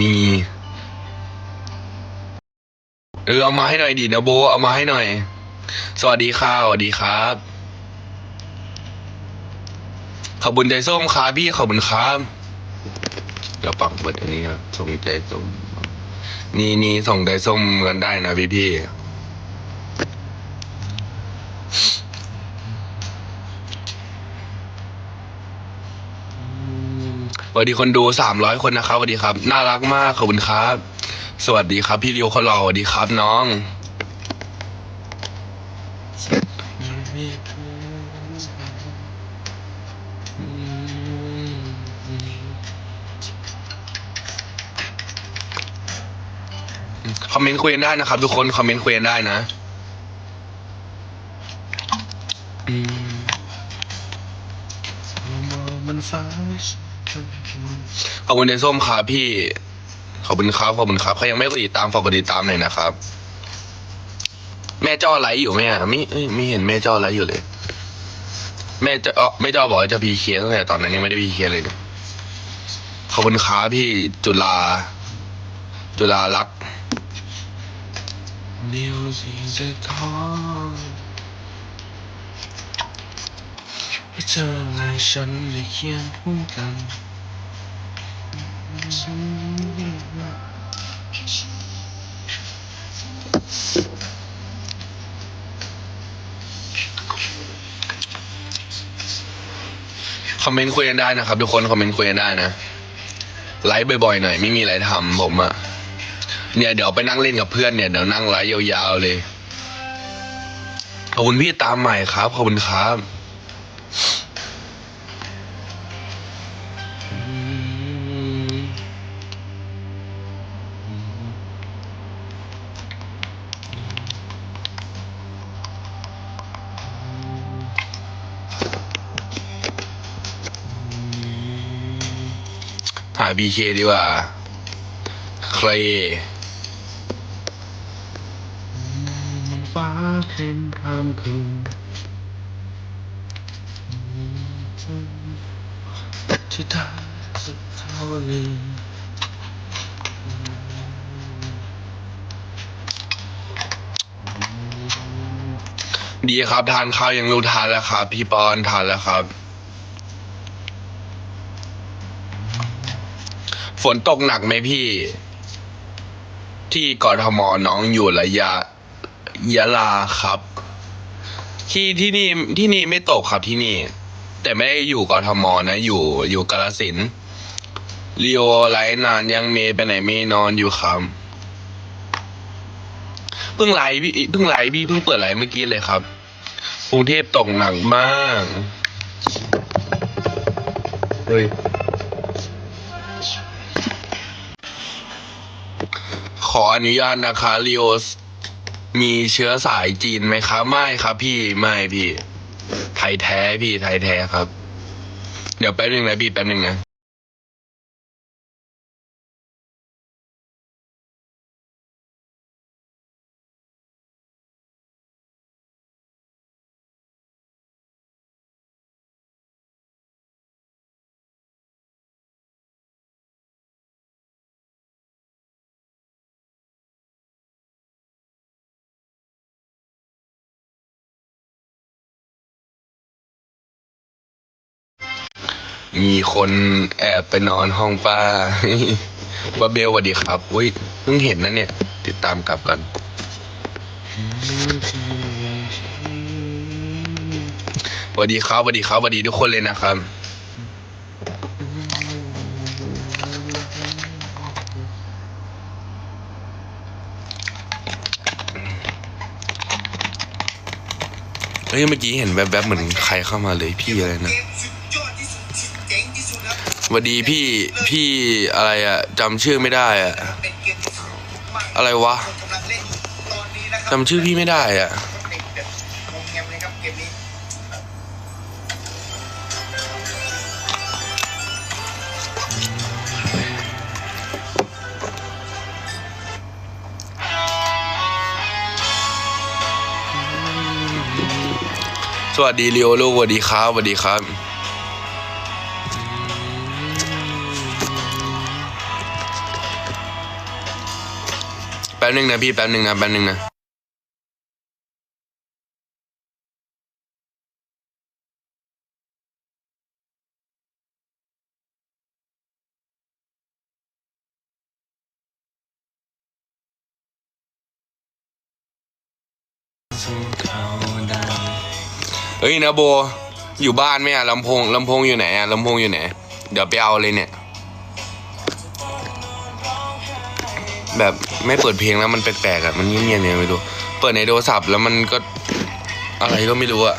มีเออเอามาให้หน่อยดินะโบเอามาให้หน่อย สวัสดีค่ะสวัสดีครับ ขอบคุณใจส้มครับพี่ขอบคุณครับเดี๋ยวปักเบิดอันนี้ครับส่งใจส้มนี่นี่ส่งใจส้มกันได้นะพี่พี่ส วัสดีคนดูสามร้อยคนนะครับสวัสดีครับ น่ารักมากขอบคุณครับ สวัสดีครับพี่ริวเขาหล่อสวัสดีครับน้องคอมเมนต์คุยกันได้นะครับ ทุกคนคอมเมนต์คุยกันได้นะอืมมันฟ้า ขอบคุณเดนส้มครับพี่ ขอบคุณครับขอบคุณครับเขายังไม่กดติดตามฝากกดติดตามหน่อยนะครับ แม่จ้อไลฟ์อยู่ไหมอะไม่เอ้ยไม่เห็นแม่จ้อไลฟ์อยู่เลย แม่จะเออแม่จ้อบอกว่าจะพีเคตั้งแต่ตอนนั้นยังไม่ได้พีเคเลยเนี่ยขอบคุณครับพี่จุฬาจุฬารักเดียวสิจะท้อให้เธอและฉันได้เคียงคู่กัน คอมเมนต์คุยกันได้นะครับ ทุกคนคอมเมนต์คุยกันได้นะไลฟ์บ่อยๆหน่อยไม่มีอะไรทำผมอะเนี่ยเดี๋ยวไปนั่งเล่นกับเพื่อนเนี่ยเดี๋ยวนั่งไลฟ์ยาวๆเลยขอบคุณพี่ตามใหม่ครับขอบคุณครับ บีเคดีกว่าเคลมันฟ้าเป็นคำคืนที่เธอสุดเท่าลืมดีครับทานข้าวยังรู้ทานแล้วครับ พี่ปอนทานแล้วครับ นตกหนักไหมพี่ ที่กทมน้องอยู่ระยะยะลาครับ ที่ที่นี่ที่นี่ไม่ตกครับที่นี่ แต่ไม่ได้อยู่กทมนะ อยู่อยู่กาลสินธุ์ลีโอไลฟ์นานยังเมย์ไปไหนไม่นอนอยู่ครับเพิ่งไลฟ์พี่เพิ่งไลฟ์พี่เพิ่งเปิดไลฟ์เมื่อกี้เลยครับกรุงเทพตกหนักมากเฮ้ย ออนุญาตนะคะลีโอสมีเชื้อสายจีนไหมครับไม่ครับ พี่ไม่พี่ ไทยแท้พี่ไทยแท้ครับ เดี๋ยวแป๊บนึงนะพี่แป๊บนึงนะ มีคนแอบไปนอนห้องป้าว่าเบลสวัสดีครับอุ้ยเพิ่งเห็นนะเนี่ย ติดตามกลับกันสวัสดีครับสวัสดีครับสวัสดีทุกคนเลยนะครับเฮ้ยเมื่อกี้เห็นแวบๆเหมือนใครเข้ามาเลยพี่อะไรนะ สวัสดีพี่พี่อะไรอะจำชื่อไม่ได้อะอะไรวะจำชื่อพี่ไม่ได้อะสวัสดีเลียวลูกสวัสดีครับสวัสดีครับ ป๊บนึงนะพี่แป๊บนึงนะแป๊บนึงนะเฮ้ยนะโบ อยู่บ้านไหมอะลำโพงลำโพงอยู่ไหนอะลำโพงอยู่ไหน เดี๋ยวไปเอาเลยเนี่ย แบบไม่เปิดเพลงแล้วมันแปลกๆอะมันเงียบๆเนี่ยไม่รู้เปิดในโทรศัพท์แล้วมันก็อะไรก็ไม่รู้อะ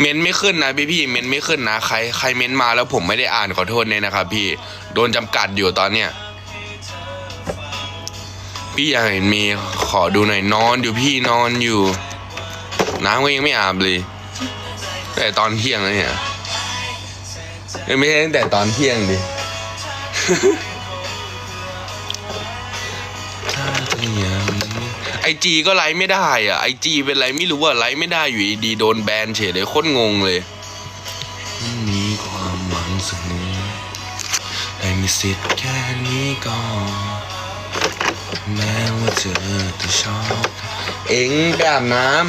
เม้นไม่ขึ้นนะพี่พี่เม้นไม่ขึ้นนะใครใครเม้นมาแล้วผมไม่ได้อ่านขอโทษเลยนะครับพี่โดนจำกัดอยู่ตอนเนี้ย พี่อยากเห็นมีขอดูหน่อยนอนอยู่พี่นอนอยู่ น้ำก็ยังไม่อาบเลย แต่ตอนเที่ยงแล้วเนี่ยเอ้ยไม่ใช่ตั้งแต่ตอนเที่ยงดิไอจีก็ไลฟ์ไม่ได้อะไอจีเป็นไรไม่รู้ว่าไลฟ์ไม่ได้อยู่ดีโดนแบนเฉยเลยโคตรงงเลยมีความหวังสักนิดได้มีสิทธิ์แค่นี้ก่อน ว่าเธอจะชอบ เอ็งไปอาบน้ำ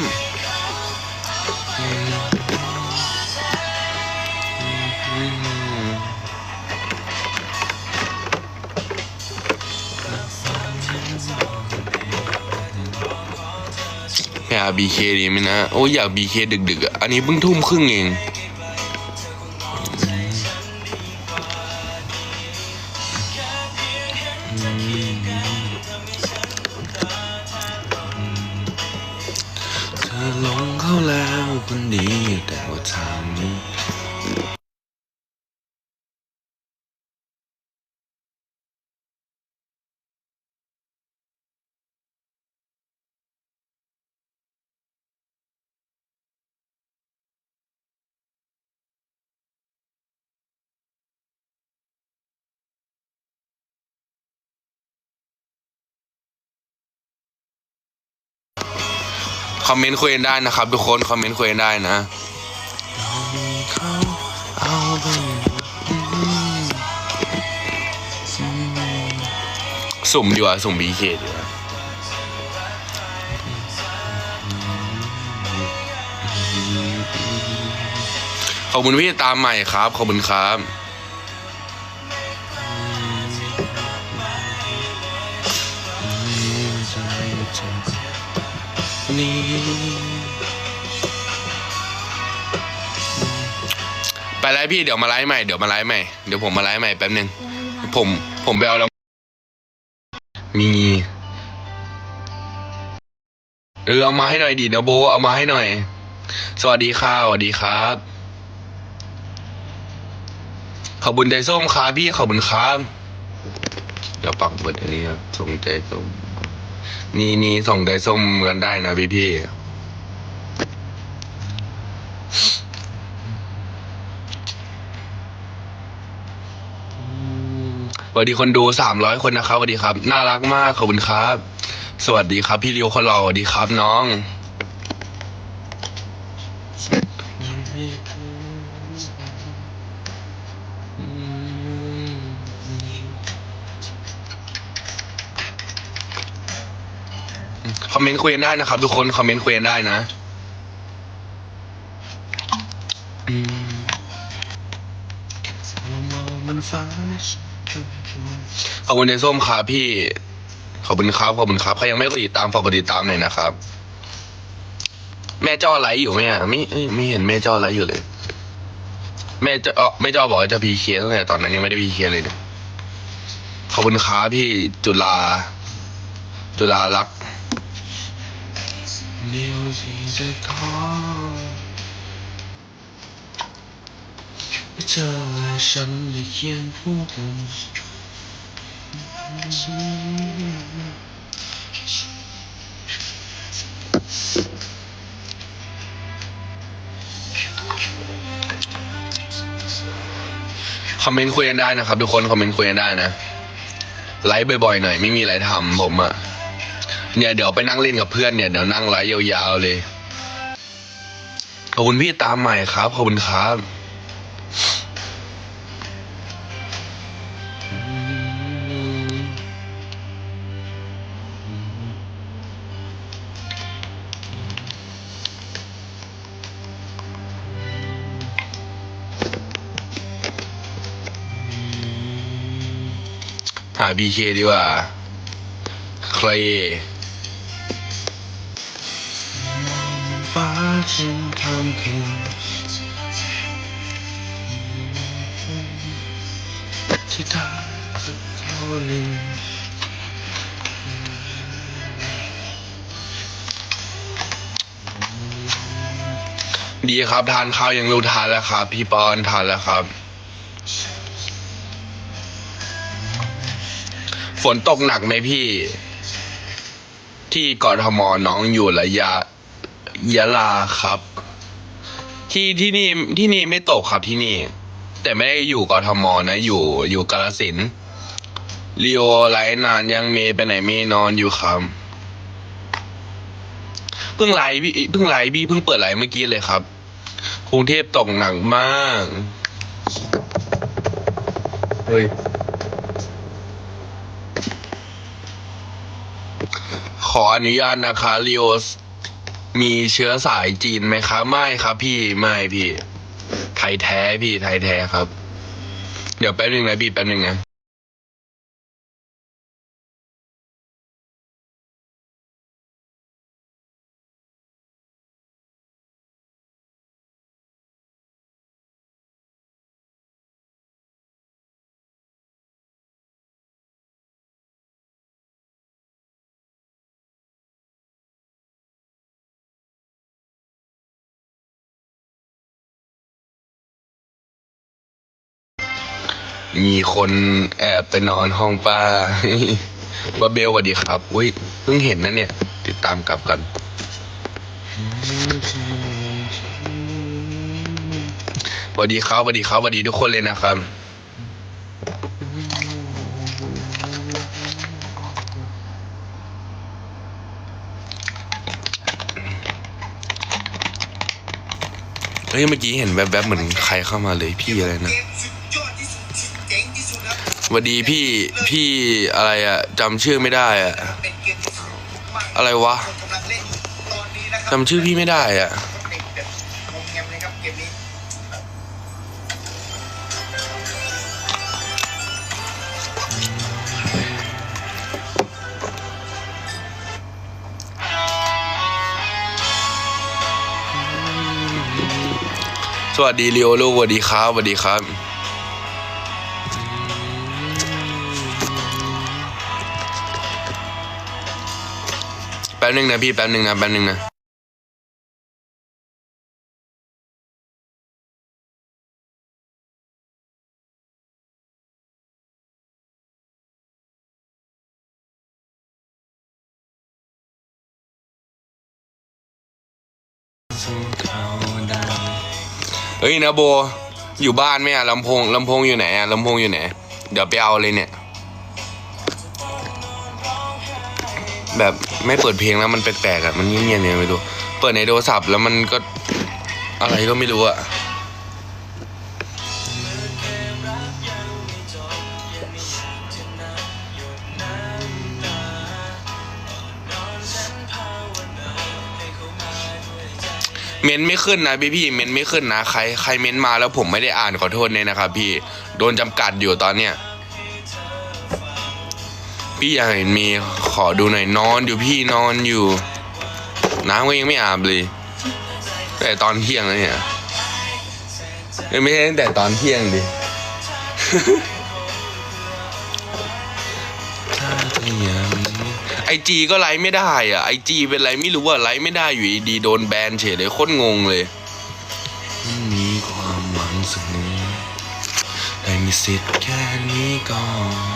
ไปอาบีเคดีไหมนะ โอ้ยอยากบีเคดึกๆอะ อันนี้เพิ่งทุ่มครึ่งเอง คอมเมนต์คุยกันได้นะครับ ทุกคนคอมเมนต์คุยกันได้นะสุ่มดีกว่าสุ่มบีเคดีกว่าขอบคุณพี่ตามใหม่ครับ ขอบคุณครับ ไปไลฟ์พี่เดี๋ยวมาไลฟ์ใหม่เดี๋ยวมาไลฟ์ใหม่เดี๋ยวผมมาไลฟ์ใหม่แป๊บนึงผมผมไปเอาแล้วมีเออเอามาให้หน่อยดีนะโบเอามาให้หน่อย สวัสดีค่ะสวัสดีครับขอบคุณใจส้มครับพี่ขอบคุณครับเดี๋ยวปักเบิดอันนี้ครับส่งใจส้ม นี่นี่ส่งใจส้มกันได้นะพี่พี่สวัสดีคนดูสามร้อยคนนะครับสวัสดีครับ น่ารักมากขอบคุณครับ สวัสดีครับ พี่ริวคนหล่อสวัสดีครับน้อง คอมเมนต์คุยกันได้นะครับ ทุกคนคอมเมนต์คุยกันได้นะขอบคุณในส้มครับพี่ ขอบคุณครับขอบคุณครับใครยังไม่กดติดตามฝากกดติดตามหน่อยนะครับ แม่จ้อไลฟ์อยู่ไหมอะไม่ไม่เห็นแม่จ้อไลฟ์อยู่เลย แม่จ้อเอ้อแม่จ้อบอกว่าจะพีเคตั้งแต่ตอนนั้นยังไม่ได้พีเคเลยเนี่ยขอบคุณครับพี่จุฬาจุฬารักษ์ เดียวที่จะขอเจอฉันได้เขียนพูดคอมเมนต์คุยกันได้นะครับ ทุกคน คอมเมนต์คุยกันได้นะ ไลฟ์บ่อยๆหน่อย ไม่มีอะไรทำผมอะ เนี่ยเดี๋ยวไปนั่งเล่นกับเพื่อนเนี่ยเดี๋ยวนั่งไลฟ์ยาวๆเลย ขอบคุณพี่ตามใหม่ครับ ขอบคุณครับหาบีเคดีกว่า ใคร ฉันทำคืนที่ทางสุดเท่าลืมดีครับทานข้าวยังรู้ทานแล้วครับ พี่ปอนทานแล้วครับ ฝนตกหนักไหมพี่ ที่กรทมน้องอยู่ระยะ ยะลาครับ ที่ที่นี่ที่นี่ไม่ตกครับที่นี่ แต่ไม่ได้อยู่กทมนะ อยู่อยู่กาลสินธุ์ลีโอไลฟ์นานยังเมย์ไปไหนไม่นอนอยู่ครับเพิ่งไลฟ์พี่เพิ่งไลฟ์พี่เพิ่งเปิดไลฟ์เมื่อกี้เลยครับกรุงเทพตกหนักมากเฮ้ยขออนุญาตนะคะลีโอส มีเชื้อสายจีนไหมคะไม่ครับพี่ไม่พี่ ไทยแท้พี่ไทยแท้ครับ เดี๋ยวแป๊บนึงนะพี่แป๊บนึงนะ มีคนแอบไปนอนห้องป้าบาเบลสวัสดีครับ อุ้ยเพิ่งเห็นนะเนี่ย ติดตามกลับกัน สวัสดีครับสวัสดีครับสวัสดีทุกคนเลยนะครับเฮ้ยเมื่อกี้เห็นแวบๆเหมือนใครเข้ามาเลยพี่อะไรนะ วัสดีพี่พี่อะไรอะจำชื่อไม่ได้อะอะไรวะจำชื่อพี่ไม่ได้อะสวัสดีเลีโอลูกสวัสดีครับสวัสดีครับ ป๊บนึงนะพี่แป๊บนึงนะแป๊บนึงนะเฮ้ยนะโบ อยู่บ้านไหมอะลำโพงลำโพงอยู่ไหนอะลำโพงอยู่ไหน เดี๋ยวไปเอาเลยเนี่ย แบบไม่เปิดเพลงแล้วมันแปลกๆอะมันเงียบๆเนี่ยไม่รู้เปิดในโทรศัพท์แล้วมันก็อะไรก็ไม่รู้อะเม้นไม่ขึ้นนะพี่พี่เม้นไม่ขึ้นนะใครใครเม้นมาแล้วผมไม่ได้อ่านขอโทษเนี่ยนะครับ พี่โดนจำกัดอยู่ตอนเนี้ย พี่อยากเห็นมีขอดูหน่อยนอนอยู่พี่นอนอยู่ น้ำก็ยังไม่อาบเลย แต่ตอนเที่ยงแล้วเนี่ยไม่ใช่ตั้งแต่ตอนเที่ยงดิไอจีก็ไลฟ์ไม่ได้อะไอจีเป็นไรไม่รู้ว่าไลฟ์ไม่ได้อยู่ดีโดนแบนเฉยเลยโคตรงงเลยมีความหวังสักนิดได้มีสิทธิ์แค่นี้ก่อน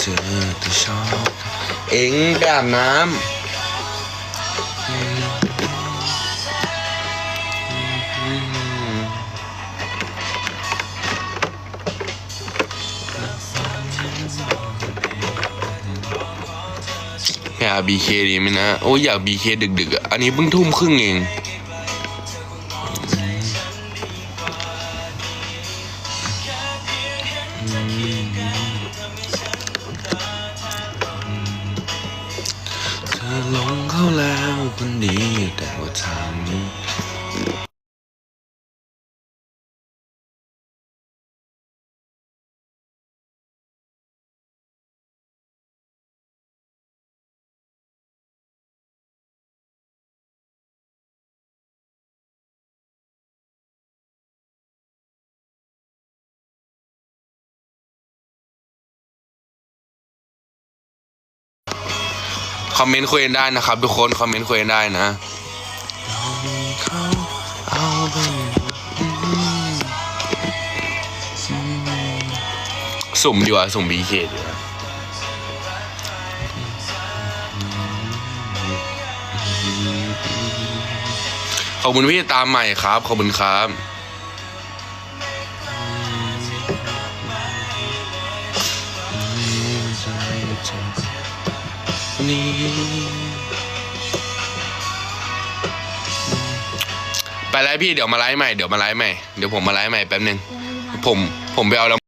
เธอจะชอบเอ็งไปอาบน้ำอยากบีเคดีไหมนะ โอ้ยอยากบีเคดึกๆอะ อันนี้เพิ่งทุ่มครึ่งเอง อมเมนต์คุยกันได้นะครับ ทุกคนคอมเมนต์คุยกันได้นะสุ่มดีกว่าสุ่มบีเคดีกว่าขอบคุณพี่ตามใหม่ครับ ขอบคุณครับ ไปไลฟ์พี่เดี๋ยวมาไลฟ์ใหม่เดี๋ยวมาไลฟ์ใหม่เดี๋ยวผมมาไลฟ์ใหม่แป๊บนึงผมผมไปเอาลำ